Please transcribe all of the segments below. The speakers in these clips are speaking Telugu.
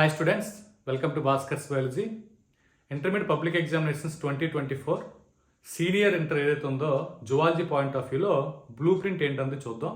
Hi students welcome to Bhaskar's biology intermediate public examinations twenty twenty four senior inter ఏదైతే ఉందో జువాలజీ పాయింట్ ఆఫ్ వ్యూలో బ్లూ ప్రింట్ ఏంటంది చూద్దాం.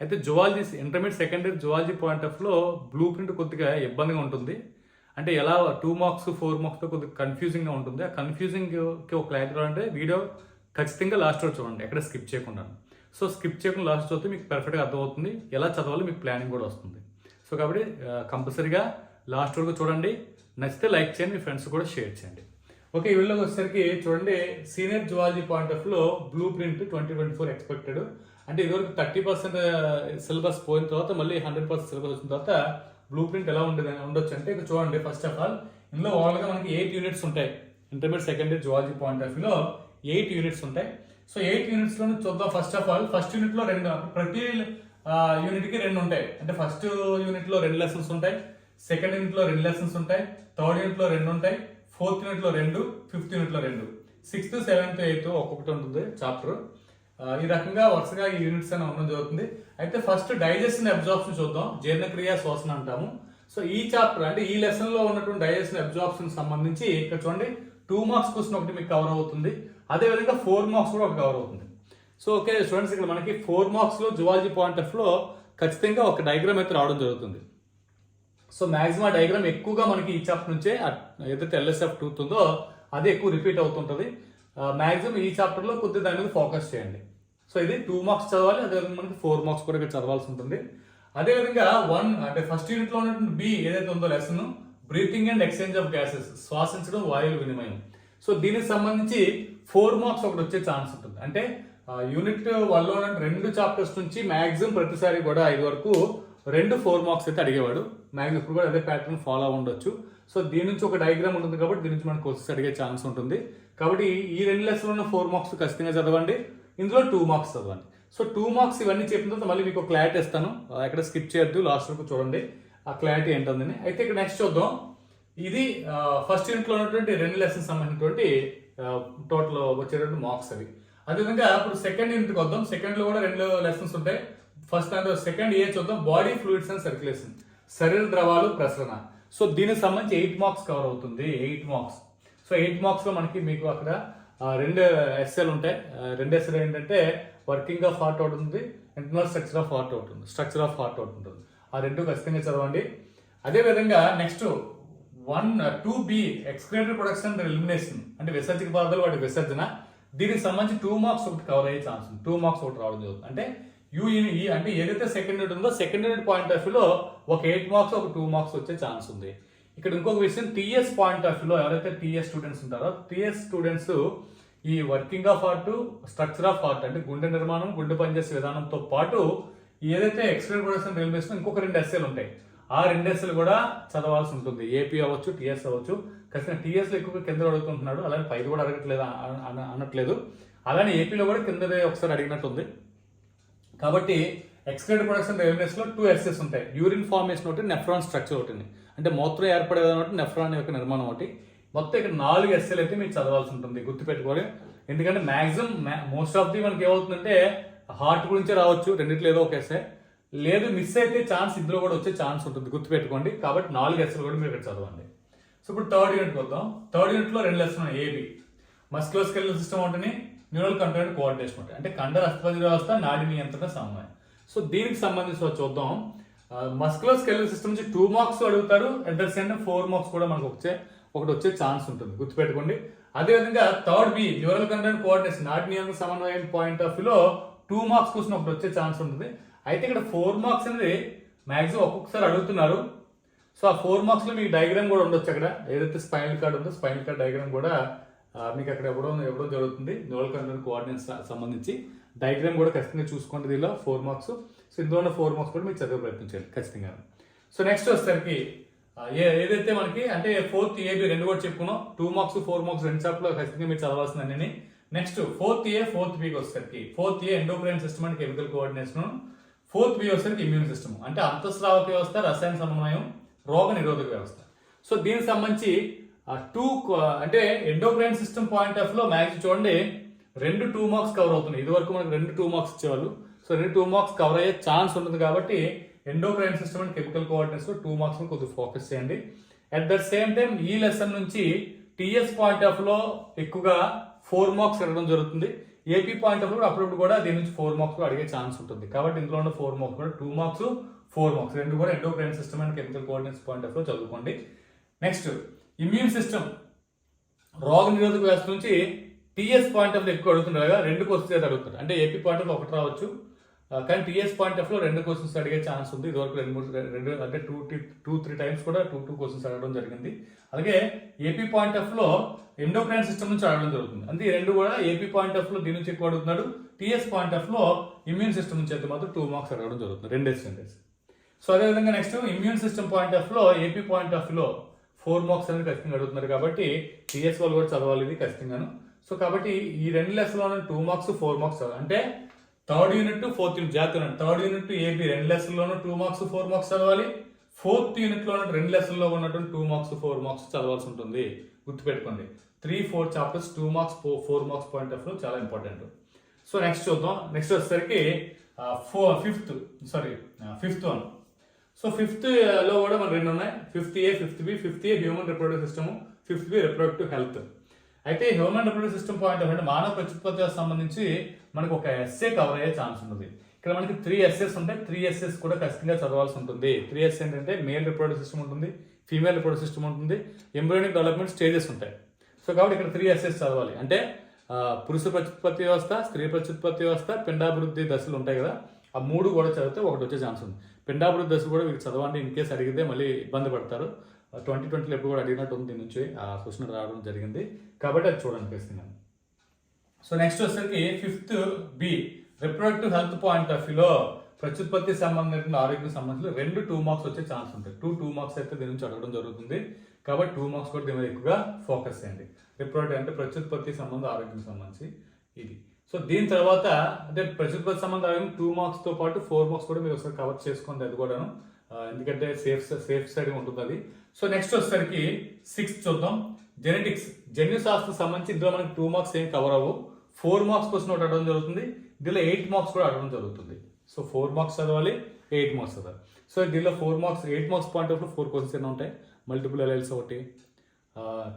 అయితే zoology intermediate year zoology point of వ్యూలో బ్లూ ప్రింట్ కొద్దిగా ఇబ్బందిగా ఉంటుంది. అంటే ఎలా టూ మార్క్స్ ఫోర్ మార్క్స్తో కొద్దిగా కన్ఫ్యూజింగ్గా ఉంటుంది. ఆ కన్ఫ్యూజింగ్కి ఒక క్లారిటీ అంటే వీడియో ఖచ్చితంగా లాస్ట్ వరకు చూడండి ఎక్కడ స్కిప్ చేయకుండా. సో స్కిప్ చేయకుండా లాస్ట్ చూస్తే మీకు పర్ఫెక్ట్గా అర్థమవుతుంది. ఎలా చదవాలో మీకు ప్లానింగ్ కూడా వస్తుంది. సో కాబట్టి కంపల్సరీగా లాస్ట్ వరకు చూడండి. నచ్చితే లైక్ చేయండి మీ ఫ్రెండ్స్ కూడా షేర్ చేయండి. ఓకే ఈ వీడియోకి వచ్చేసరికి చూడండి సీనియర్ జువాలజీ పాయింట్ ఆఫ్లో blueprint twenty twenty four expected అంటే ఇదివరకు థర్టీ పర్సెంట్ సిలబస్ పోయిన తర్వాత మళ్ళీ హండ్రెడ్ పర్సెంట్ సిలబస్ వచ్చిన తర్వాత బ్లూ ప్రింట్ ఎలా ఉండేది ఉండొచ్చు అంటే ఇక్కడ చూడండి ఫస్ట్ ఆఫ్ ఆల్ ఇందులో ఓవర్గా మనకి ఎయిట్ యూనిట్స్ ఉంటాయి. Intermediate secondary zoology point of వ్యూలో ఎయిట్ యూనిట్స్ ఉంటాయి. సో ఎయిట్ యూనిట్స్లో చూద్దాం ఫస్ట్ ఆఫ్ ఆల్ ఫస్ట్ యూనిట్లో రెండు ప్రతి యూనిట్కి రెండు ఉంటాయి. అంటే ఫస్ట్ యూనిట్లో రెండు లెసన్స్ ఉంటాయి. సెకండ్ యూనిట్లో రెండు లెసన్స్ ఉంటాయి థర్డ్ యూనిట్లో రెండు ఉంటాయి ఫోర్త్ యూనిట్లో రెండు ఫిఫ్త్ యూనిట్లో రెండు. సిక్స్త్ సెవెంత్ ఎయిత్ ఒక్కొక్కటి ఉంటుంది చాప్టర్ ఈ రకంగా వరుసగా ఈ యూనిట్స్ అని ఉండడం జరుగుతుంది. అయితే ఫస్ట్ డైజెషన్ అబ్జార్ప్షన్ చూద్దాం. జీర్ణక్రియ శోషణ అంటాము. సో ఈ చాప్టర్ అంటే ఈ లెసన్లో ఉన్నటువంటి డైజెషన్ అబ్జార్ప్షన్ సంబంధించి ఇక్కడ చూడండి టూ మార్క్స్ క్వశ్చన్ ఒకటి మీకు కవర్ అవుతుంది. అదే విధంగా ఫోర్ మార్క్స్ కూడా ఒకటి కవర్ అవుతుంది. సో ఓకే స్టూడెంట్స్ ఇక్కడ మనకి ఫోర్ మార్క్స్లో జువాలజీ పాయింట్ ఆఫ్లో ఖచ్చితంగా ఒక డయాగ్రామ్ అయితే రావడం జరుగుతుంది. సో మాక్సిమం డయాగ్రామ్ ఎక్కువగా మనకి ఈ చాప్టర్ నుంచే ఏదైతే ఎల్ఎస్ఎఫ్ టూత్ ఉందో అది ఎక్కువ రిపీట్ అవుతుంటుంది. మ్యాక్సిమం ఈ చాప్టర్లో కొద్దిగా దాని మీద ఫోకస్ చేయండి. సో ఇది టూ మార్క్స్ చదవాలి అదేవిధంగా మనకి ఫోర్ మార్క్స్ కూడా ఇక్కడ చదవాల్సి ఉంటుంది. అదేవిధంగా వన్ అంటే ఫస్ట్ యూనిట్లో ఉన్నటువంటి బి ఏదైతే ఉందో lesson breathing and exchange of gases శ్వాసించడం వాయువుల వినిమయం. సో దీనికి సంబంధించి ఫోర్ మార్క్స్ ఒకటి వచ్చే ఛాన్స్ ఉంటుంది. అంటే యూనిట్ వన్లో ఉన్న రెండు చాప్టర్స్ నుంచి మ్యాక్సిమం ప్రతిసారి కూడా ఐదు వరకు రెండు ఫోర్ మార్క్స్ అయితే అడిగేవాడు. మ్యాక్సిమం ఇప్పుడు కూడా అదే ప్యాటర్న్ ఫాలో ఉండొచ్చు సో దీని నుంచి ఒక డయాగ్రామ్ ఉంటుంది కాబట్టి దీని నుంచి మనకు క్వశ్చన్స్ అడిగే ఛాన్స్ ఉంటుంది. కాబట్టి ఈ రెండు లెసన్ ఉన్న ఫోర్ మార్క్స్ ఖచ్చితంగా చదవండి. ఇందులో టూ మార్క్స్ చదవండి. సో టూ మార్క్స్ ఇవన్నీ చెప్పిన తర్వాత మళ్ళీ మీకు క్లారిటీ ఇస్తాను. ఎక్కడ స్కిప్ చేయొద్దు లాస్ట్ వరకు చూడండి. ఆ క్లారిటీ ఏంటందని. అయితే ఇక్కడ నెక్స్ట్ చూద్దాం. ఇది ఫస్ట్ యూనిట్లో ఉన్నటువంటి రెండు లెసన్స్ సంబంధించినటువంటి టోటల్ వచ్చేటువంటి మార్క్స్ అవి. అదేవిధంగా ఇప్పుడు సెకండ్ యూనిట్కి వద్దాం. సెకండ్లో కూడా రెండు లెసన్స్ ఉంటాయి. ఫస్ట్ అండ్ సెకండ్ ఏ చూద్దాం బాడీ ఫ్లూయిడ్స్ అండ్ సర్క్యులేషన్ శరీర ద్రవాలు ప్రసరణ. సో దీనికి సంబంధించి ఎయిట్ మార్క్స్ కవర్ అవుతుంది ఎయిట్ మార్క్స్ సో ఎయిట్ మార్క్స్లో మనకి మీకు అక్కడ రెండు ఎస్ఎల్ ఉంటాయి. రెండు ఎస్ఎల్ ఏంటంటే వర్కింగ్ ఆఫ్ హార్ట్ అవుట్ ఉంది internal structure of heart out ఉంది స్ట్రక్చర్ ఆఫ్ హార్ట్ అవుట్ ఉంటుంది. ఆ రెండు ఖచ్చితంగా చదవండి. అదే విధంగా next one two B excretory production elimination అంటే విసర్జక పదార్థాలు వాటి విసర్జన. దీనికి సంబంధించి టూ మార్క్స్ ఒకటి కవర్ అయ్యే ఛాన్స్ ఉంది. టూ మార్క్స్ ఒకటి రావడం జరుగుతుంది. అంటే యూఈ అంటే ఏదైతే సెకండ్ యూనిట్ ఉందో సెకండ్ యూనిట్ పాయింట్ ఆఫ్ వ్యూలో ఒక ఎయిట్ మార్క్స్ ఒక టూ మార్క్స్ వచ్చే ఛాన్స్ ఉంది. ఇక్కడ ఇంకొక విషయం టీఎస్ పాయింట్ ఆఫ్ వ్యూలో ఎవరైతే టీఎస్ స్టూడెంట్స్ ఉంటారో టీఎస్ స్టూడెంట్స్ ఈ working of art structure of art అంటే గుండె నిర్మాణం గుండె పనిచేసే విధానంతో పాటు ఏదైతే ఎక్స్టర్నల్ ప్రొడక్షన్ రైల్వేస్ ఇంకొక రెండు ఎస్ఏలు ఉంటాయి. ఆ రెండు ఎస్ఏలు కూడా చదవాల్సి ఉంటుంది. ఏపీ అవ్వచ్చు టీఎస్ అవ్వచ్చు. ఖచ్చితంగా టీఎస్ ఎక్కువ కింద అడుగుతుంటున్నాడు. అలానే పైది కూడా అడగట్లేదు అన- అనట్లేదు. అలానే ఏపీలో కూడా కిందదే ఒకసారి అడిగినట్టుంది. కాబట్టి excreted production revenues two S S ఉంటాయి. యూరిన్ ఫార్మేషన్ ఒకటి నెఫ్రాన్ స్ట్రక్చర్ ఒకటి అంటే మూత్రం ఏర్పడే ఒకటి నెఫ్రాన్ యొక్క నిర్మాణం ఒకటి. మొత్తం ఇక్కడ నాలుగు ఎస్ఎల్ అయితే మీరు చదవాల్సి ఉంటుంది. గుర్తుపెట్టుకోవాలి. ఎందుకంటే మ్యాక్సిమం మోస్ట్ ఆఫ్ ది మనకి ఏమవుతుందంటే హార్ట్ గురించే రావచ్చు. రెండిట్లో ఏదో ఒక ఎస్ఏ లేదు మిస్ అయితే ఛాన్స్ ఇందులో కూడా వచ్చే ఛాన్స్ ఉంటుంది. గుర్తుపెట్టుకోండి. కాబట్టి నాలుగు ఎస్ఎల్ కూడా మీరు ఇక్కడ చదవండి. సో ఇప్పుడు థర్డ్ యూనిట్కి వద్దాం థర్డ్ యూనిట్లో రెండు lesson A B musculoskeletal system ఉంటుంది న్యూరల్ కంట్రోల్ కోఆర్డినేషన్ ఉంటాయి అంటే కండర అస్థిపతి వ్యవస్థ నాడి నియంత్రణ సమన్వయం. సో దీనికి సంబంధించి చూద్దాం. మస్కులర్ మస్క్లోస్కెల్ సిస్టమ్ నుంచి టూ మార్క్స్ అడుగుతారు. At the same four marks కూడా మనకు వచ్చే ఒకటి వచ్చే ఛాన్స్ ఉంటుంది. గుర్తుపెట్టుకోండి. అదేవిధంగా third B neural control coordination నాటి నియంత్రణ సమన్వయం పాయింట్ ఆఫ్ వ్యూలో టూ మార్క్స్ కోసం ఒకటి వచ్చే ఛాన్స్ ఉంటుంది. అయితే ఇక్కడ ఫోర్ మార్క్స్ అనేది మాక్సిమం ఒక్కొక్కసారి అడుగుతున్నారు. సో ఆ ఫోర్ మార్క్స్లో మీకు డయాగ్రామ్ కూడా ఉండొచ్చు అక్కడ. ఏదైతే స్పైనల్ కార్డ్ ఉందో స్పైనల్ కార్డ్ డయాగ్రామ్ కూడా మీకు అక్కడ ఎవడో ఎవడో జరుగుతుంది. న్యూరల్ కంట్రోల్ కోఆర్డినేట్స్ సంబంధించి డయాగ్రామ్ కూడా ఖచ్చితంగా చూసుకోండి దీనిలో ఫోర్ మార్క్స్ సో ఇందులో ఉన్న ఫోర్ మార్క్స్ కూడా మీకు చదివే ప్రయత్నం చేయాలి ఖచ్చితంగా. సో నెక్స్ట్ వచ్చేసరికి ఏ ఏదైతే మనకి అంటే ఫోర్త్ ఏబి రెండు కూడా చెప్పుకున్నాం. టూ మార్క్స్ ఫోర్ మార్క్స్ రెండు చాప్లో ఖచ్చితంగా మీరు చదవాల్సిందని నెక్స్ట్ ఫోర్త్ ఏ ఫోర్త్ బికి వచ్చేసరికి fourth A endocrine system and chemical coordination fourth B వచ్చేసరికి ఇమ్యూన్ సిస్టమ్ అంటే అంతఃస్రావక వ్యవస్థ రసాయన సమన్వయం రోగ నిరోధక వ్యవస్థ. సో దీనికి సంబంధించి టూ అంటే ఎండోక్రైన్ సిస్టమ్ పాయింట్ ఆఫ్లో మ్యాక్స్ చూడండి రెండు టూ మార్క్స్ కవర్ అవుతున్నాయి. ఇదివరకు మనకు రెండు టూ మార్క్స్ ఇచ్చేవాళ్ళు. సో రెండు టూ మార్క్స్ కవర్ అయ్యే ఛాన్స్ ఉంటుంది కాబట్టి ఎండోక్రైన్ సిస్టమ్ అండ్ కెమికల్ కోఆర్డినేట్స్లో టూ మార్క్స్ కొద్దిగా ఫోకస్ చేయండి. అట్ ద సేమ్ టైం ఈ లెసన్ నుంచి టీఎస్ పాయింట్ ఆఫ్లో ఎక్కువగా ఫోర్ మార్క్స్ ఇవ్వడం జరుగుతుంది. ఏపీ పాయింట్ ఆఫ్లో అప్పుడప్పుడు కూడా దీని నుంచి ఫోర్ మార్క్స్ అడిగే ఛాన్స్ ఉంటుంది. కాబట్టి ఇందులో ఉన్న ఫోర్ మార్క్స్ కూడా టూ మార్క్స్ ఫోర్ మార్క్స్ రెండు కూడా endocrine system and chemical coordinates point ఆఫ్లో చదువుకోండి. Next immune system. రోగ నిరోధక వ్యవస్థ నుంచి టీఎస్ పాయింట్ ఆఫ్ ఎక్కువ అడుగుతున్నారు కదా రెండు క్వశ్చన్స్ అయితే అడుగుతారు అంటే ఏపీ పాయింట్ ఆఫ్ ఒకటి రావచ్చు. కానీ టీఎస్ పాయింట్ ఆఫ్లో రెండు క్వశ్చన్స్ అడిగే ఛాన్స్ ఉంది. ఇదివరకు రెండు మూడు రెండు అంటే టూ టూ త్రీ టైమ్స్ కూడా టూ టూ క్వశ్చన్స్ అడగడం జరిగింది. అలాగే ఏపీ పాయింట్ ఆఫ్లో ఎండోక్రైన్ సిస్టమ్ నుంచి అడగడం జరుగుతుంది. అంటే ఈ రెండు కూడా ఏపీ పాయింట్ ఆఫ్లో దీని నుంచి ఎక్కువ అడుగుతున్నాడు. టీఎస్ పాయింట్ ఆఫ్లో ఇమ్యూన్ సిస్టమ్ నుంచి అయితే మాత్రం టూ మార్క్స్ అడగడం జరుగుతుంది. రెండే సెంటెన్స్ సో అదేవిధంగా నెక్స్ట్ ఇమ్యూన్ సిస్టమ్ పాయింట్ ఆఫ్లో ఏపీ పాయింట్ ఆఫ్లో ఫోర్ మార్క్స్ అనేది ఖచ్చితంగా అడుగుతున్నారు కాబట్టి టీఎస్ వాళ్ళు కూడా చదవాలి ఇది ఖచ్చితంగాను. సో కాబట్టి ఈ రెండు లెసన్లో టూ మార్క్స్ ఫోర్ మార్క్స్ చదవాలి. అంటే థర్డ్ యూనిట్ ఫోర్త్ యూనిట్ జాతీయ థర్డ్ యూనిట్ ఏపీ రెండు లెసన్లోనూ టూ మార్క్స్ ఫోర్ మార్క్స్ చదవాలి. ఫోర్త్ యూనిట్లో రెండు లెసన్లో ఉన్నటువంటి టూ మార్క్స్ ఫోర్ మార్క్స్ చదవాల్సి ఉంటుంది. గుర్తుపెట్టుకోండి. Three four chapters two marks four marks point of view చాలా ఇంపార్టెంట్ సో నెక్స్ట్ చూద్దాం. నెక్స్ట్ వచ్చేసరికి four fifth sorry fifth one so fifth uh, లో కూడా మనం రెండు ఉన్నాయి. Fifth A fifth B fifth A human reproductive system fifth B reproductive health అయితే human reproductive system point of అంటే మానవ ప్రత్యుత్పత్తి సంబంధించి మనకు ఒక ఎస్ఏ కవర్ అయ్యే ఛాన్స్ ఉంటుంది ఇక్కడ మనకి త్రీ ఎస్ఎస్ ఉంటాయి. త్రీ ఎస్ఎస్ కూడా ఖచ్చితంగా చదవాల్సి ఉంటుంది. త్రీ ఎస్ ఏంటంటే మేల్ రిప్రొడక్టివ్ సిస్టమ్ ఉంటుంది ఫీమేల్ రిప్రొడక్టివ్ సిస్టమ్ ఉంటుంది ఎంబ్రాయినిక్ డెవలప్మెంట్ స్టేజెస్ ఉంటాయి. సో కాబట్టి ఇక్కడ త్రీ ఎస్ఎస్ చదవాలి. అంటే పురుష ప్రత్యుత్పత్తి వ్యవస్థ స్త్రీ ప్రత్యుత్పత్తి వ్యవస్థ పిండాభివృద్ధి దశలు ఉంటాయి కదా. ఆ మూడు కూడా చదివితే ఒకటి వచ్చే ఛాన్స్ ఉంది. పిండాభివృద్ధి దశ కూడా వీరికి చదవండి ఇన్ కేసు అడిగితే మళ్ళీ ఇబ్బంది పడతారు. ట్వంటీ ట్వంటీలో ఎప్పుడు కూడా అడిగినట్టు ఉంది దీని నుంచి ఆ క్వశ్చన్ రావడం జరిగింది. కాబట్టి అది చూడండి సో నెక్స్ట్ వచ్చేసరికి fifth B reproductive health point of వ్యూలో ప్రత్యుత్పత్తి సంబంధించిన ఆరోగ్యం సంబంధించిన రెండు టూ మార్క్స్ వచ్చే ఛాన్స్ ఉంటాయి. టూ టూ మార్క్స్ అయితే దీని నుంచి అడగడం జరుగుతుంది. కాబట్టి టూ మార్క్స్ కూడా దీని మీద ఎక్కువగా ఫోకస్ చేయండి. రిప్రొడక్టివ్ అంటే ప్రత్యుత్పత్తి సంబంధం ఆరోగ్యం సంబంధించి ఇది. సో దీని తర్వాత అంటే ప్రత్యుత్పత్తి సంబంధం టూ మార్క్స్తో పాటు ఫోర్ మార్క్స్ కూడా మీరు ఒకసారి కవర్ చేసుకోండి అది కూడాను. ఎందుకంటే సేఫ్ సేఫ్ సైడ్ ఉంటుంది అది సో నెక్స్ట్ వచ్చేసరికి సిక్స్త్ చూద్దాం. జెనెటిక్స్. జన్యు శాస్త్రం సంబంధించి ఇందులో మనకి టూ మార్క్స్ ఏం కవర్ అవ్వవు. ఫోర్ మార్క్స్ క్వశ్చన్ ఒకటి అడగడం జరుగుతుంది. దీనిలో ఎయిట్ మార్క్స్ కూడా అడగడం జరుగుతుంది. సో ఫోర్ మార్క్స్ చదవాలి ఎయిట్ మార్క్స్ చదవాలి. సో దీనిలో four marks eight marks point of four questions ఏమైనా ఉంటాయి? మల్టిపుల్ ఎల్ఎల్స్ ఒకటి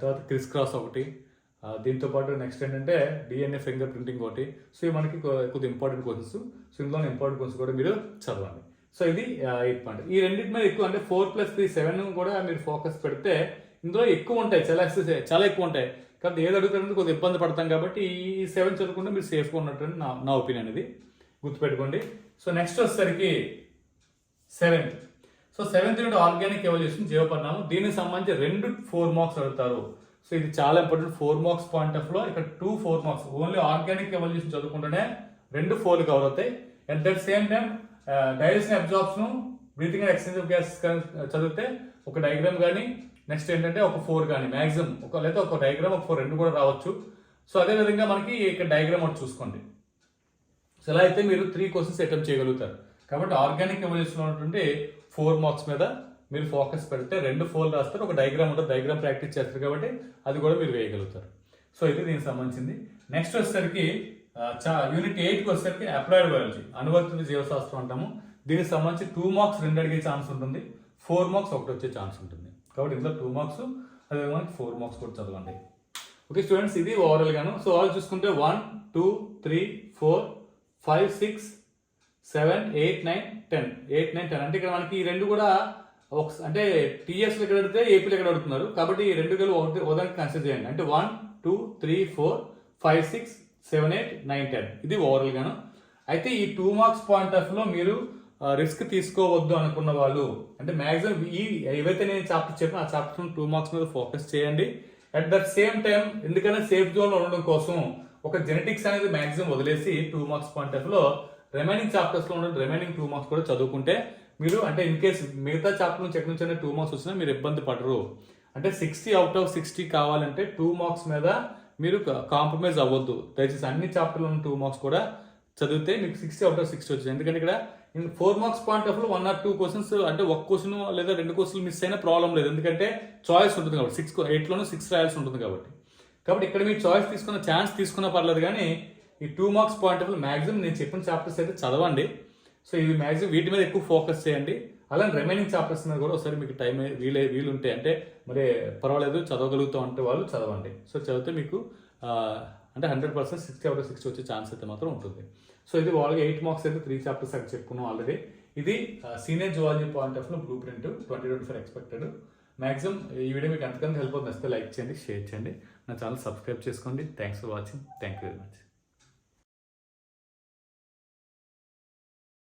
తర్వాత క్రిస్ క్రాస్ ఒకటి దీంతోపాటు దీంతో పాటు నెక్స్ట్ ఏంటంటే డిఎన్ఏ ఫింగర్ ప్రింటింగ్ ఒకటి. సో ఇవి మనకి కొద్ది కొద్దిగా ఇంపార్టెంట్ క్వశ్చన్స్ సో ఇందులో ఇంపార్టెంట్ క్వశ్చన్స్ కూడా మీరు చదవండి. సో ఇది ఎయిట్ పాయింట్ ఈ రెండింటి మీద ఎక్కువ అంటే ఫోర్ ప్లస్ త్రీ సెవెన్ కూడా మీరు ఫోకస్ పెడితే ఇందులో ఎక్కువ ఉంటాయి. చాలా చాలా ఎక్కువ ఉంటాయి. కాబట్టి ఏది అడుగుతారంటే కొద్దిగా ఇబ్బంది పడతాం కాబట్టి ఈ సెవెన్ చదువుకుంటే మీరు సేఫ్గా ఉన్నట్టు నా నా ఒపీనియన్ ఇది. గుర్తుపెట్టుకోండి. సో నెక్స్ట్ వచ్చేసరికి seventh so seventh unit organic evolution జీవపరిణామం. దీనికి సంబంధించి రెండు ఫోర్ మార్క్స్ అడుగుతారు. సో ఇది చాలా ఇంపార్టెంట్ ఫోర్ మార్క్స్ పాయింట్ ఆఫ్లో ఇక్కడ two four marks only organic evolution చదువుకుంటేనే రెండు ఫోర్ కవర్ అవుతాయి. At that same time digestion absorption breathing and exchange gas చదివితే ఒక డయాగ్రామ్ కానీ నెక్స్ట్ ఏంటంటే ఒక ఫోర్ కానీ మ్యాక్సిమం ఒక లేదా ఒక డయాగ్రామ్ ఒక ఫోర్ రెండు కూడా రావచ్చు. సో అదే విధంగా మనకి ఇక్కడ డయాగ్రామ్ ఒకటి చూసుకోండి. సో ఇలా అయితే మీరు త్రీ క్వశ్చన్స్ అటెంప్ట్ చేయగలుగుతారు. కాబట్టి ఆర్గానిక్ ఎవల్యూషన్ ఉన్నటువంటి ఫోర్ మార్క్స్ మీద మీరు ఫోకస్ పెడితే రెండు ఫోర్ రాస్తారు ఒక డైగ్రామ్ ఉంటుంది డైగ్రామ్ ప్రాక్టీస్ చేస్తారు కాబట్టి అది కూడా మీరు వేయగలుగుతారు. సో ఇది దీనికి సంబంధించింది. నెక్స్ట్ వచ్చేసరికి చా యూనిట్ ఎయిట్కి వచ్చేసరికి అప్లైడ్ బయాలజీ అనువర్తిత జీవశాస్త్రం అంటాము. దీనికి సంబంధించి టూ మార్క్స్ రెండు అడిగే ఛాన్స్ ఉంటుంది ఫోర్ మార్క్స్ ఒకటి వచ్చే ఛాన్స్ ఉంటుంది. కాబట్టి ఇందులో టూ మార్క్స్ అదే మనకి ఫోర్ మార్క్స్ కూడా చదవండి. ఓకే స్టూడెంట్స్ ఇది ఓవరాల్ గాను. సో ఆల్ చూసుకుంటే one two three four five six seven eight nine ten eight nine ten అంటే ఇక్కడ మనకి ఈ రెండు కూడా అంటే టీఎస్ ఎక్కడ అడిగితే ఏపీలో ఎక్కడ అడుగుతున్నారు? కాబట్టి ఈ రెండు కలిపి ఒకటి ఒకదానికి కన్సిడర్ చేయండి. అంటే one two three four five six seven eight nine ten ఇది ఓవరాల్గాను అయితే ఈ టూ మార్క్స్ పాయింట్ ఆఫ్లో మీరు రిస్క్ తీసుకోవద్దు అనుకున్న వాళ్ళు అంటే మ్యాక్సిమం ఈ ఏవైతే నేను చాప్టర్ చెప్పిన ఆ చాప్టర్ టూ మార్క్స్ మీద ఫోకస్ చేయండి. అట్ దట్ సేమ్ టైం ఎందుకంటే సేఫ్ జోన్లో ఉండడం కోసం ఒక జెనెటిక్స్ అనేది మ్యాక్సిమం వదిలేసి టూ మార్క్స్ పాయింట్ ఆఫ్లో రిమైనింగ్ చాప్టర్స్లో ఉన్న రిమైనింగ్ టూ మార్క్స్ కూడా చదువుకుంటే మీరు అంటే ఇన్ కేస్ మిగతా చాప్టర్ నుంచి ఎక్కడి నుంచి టూ మార్క్స్ వచ్చినా మీరు ఇబ్బంది పడరు. అంటే సిక్స్టీ అవుట్ ఆఫ్ సిక్స్టీ కావాలంటే టూ మార్క్స్ మీద మీరు కాంప్రమైజ్ అవ్వద్దు. దయచేసి అన్ని చాప్టర్లో ఉన్న టూ మార్క్స్ కూడా చదివితే మీకు సిక్స్టీ అవుట్ ఆఫ్ సిక్స్టీ వచ్చింది. ఎందుకంటే ఇక్కడ four marks point of one or two questions అంటే ఒక క్వశ్చన్ లేదా రెండు క్వశ్చన్ మిస్ అయినా ప్రాబ్లం లేదు. ఎందుకంటే చాయిస్ ఉంటుంది కాబట్టి. సిక్స్ ఎయిట్లోనూ సిక్స్ రాయాల్సి ఉంటుంది కాబట్టి. కాబట్టి ఇక్కడ మీరు చాయిస్ తీసుకున్న ఛాన్స్ తీసుకున్నా పర్లేదు కానీ ఈ two marks point of maximum నేను చెప్పిన చాప్టర్స్ అయితే చదవండి. సో ఇది మ్యాక్సిమం వీటి మీద ఎక్కువ ఫోకస్ చేయండి. అలానే రిమైనింగ్ చాప్టర్స్ మీద కూడా ఒకసారి మీకు టైం వీలే వీలుంటే అంటే మరి పర్వాలేదు చదవగలుగుతాం అంటే వాళ్ళు చదవండి. సో చదివితే మీకు అంటే hundred percent sixty out sixty వచ్చే ఛాన్స్ అయితే మాత్రం ఉంటుంది. సో ఇది వాళ్ళకి ఎయిట్ మార్క్స్ అయితే త్రీ చాప్టర్స్ అక్కడ చెప్పుకున్నాం ఆల్రెడీ ఇది senior zoology point of blueprint twenty twenty four expected maximum ఈ వీడియో మీకు ఎంతకంత హెల్ప్ అవుతుంది వస్తే లైక్ చేయండి షేర్ చేయండి. నా ఛానల్ సబ్స్క్రైబ్ చేసుకోండి. Thanks for watching thank you very much